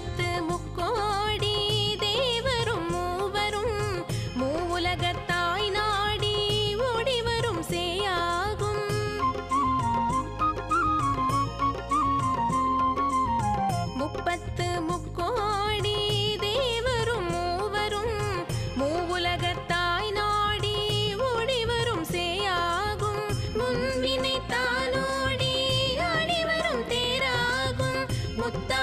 பத்து முக்கோடி தேவரும் மூவரும் மூவுலகத்தாய் நாடி ஓடிவரும் சேயாகும். முப்பத்து முக்கோடி தேவரும் மூவரும் மூவுலகத்தாய் நாடி ஓடிவரும் சேயாகும். முன்வினைத்தானோடி ஆடிவரும் தேராகும். முத்தா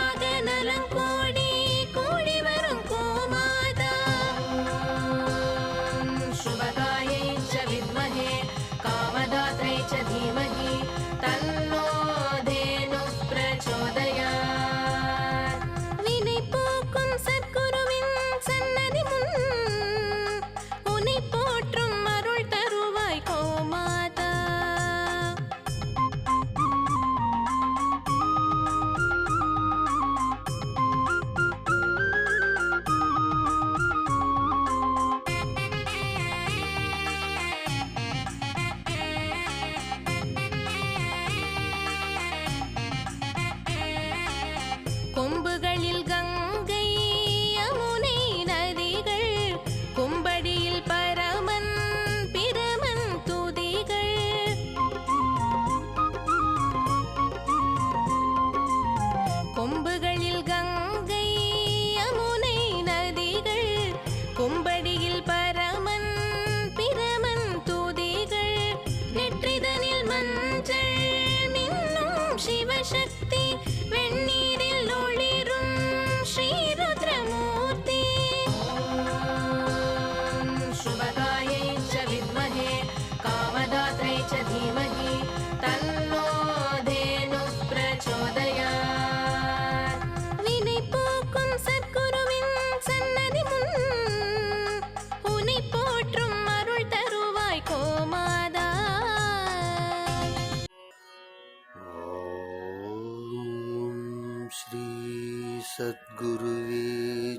श्रीसद्गुरुवे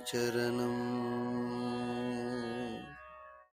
चरणम्